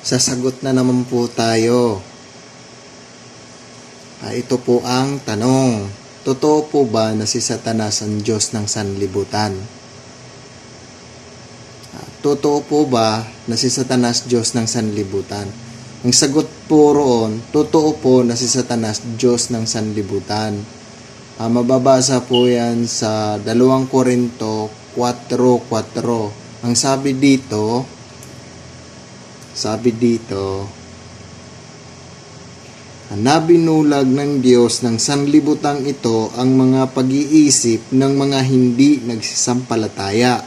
sasagot na naman po tayo. Ah, ito po ang tanong. Totoo po ba na si Satanas ang Diyos ng sanlibutan? Ah, Totoo po ba na si Satanas Diyos ng sanlibutan? Ang sagot po roon, totoo po na si Satanas Diyos ng sanlibutan. Ah, mababasa po yan sa 2 Korinto 4.4. Ang sabi dito, sabi dito, na binulag ng Diyos ng sanlibutang ito ang mga pag-iisip ng mga hindi nagsisampalataya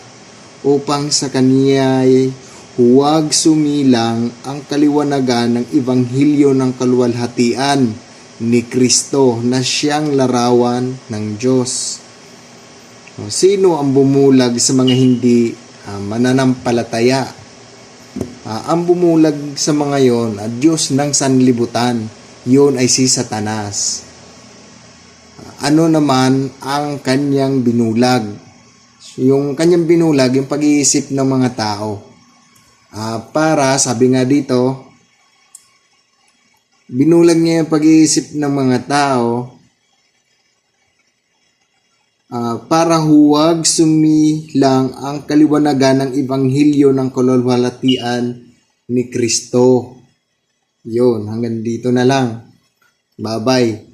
upang sa kaniya'y huwag sumilang ang kaliwanagan ng ibanghilyo ng kaluwalhatian ni Kristo na siyang larawan ng Diyos. Sino ang bumulag sa mga hindi ah, mananampalataya? Ah, ang bumulag sa mga yon, ah, Diyos ng sanlibutan, yun ay si Satanas. Ah, ano naman ang kanyang binulag? Yung kanyang binulag, yung pag-iisip ng mga tao. Ah, para, sabi nga dito, binulag niya yung pag-iisip ng mga tao Ah, para huwag sumilang ang kaliwanagan ng ibanghilyo ng kalwalhatian ni Kristo. Yun, hanggang dito na lang. Bye-bye.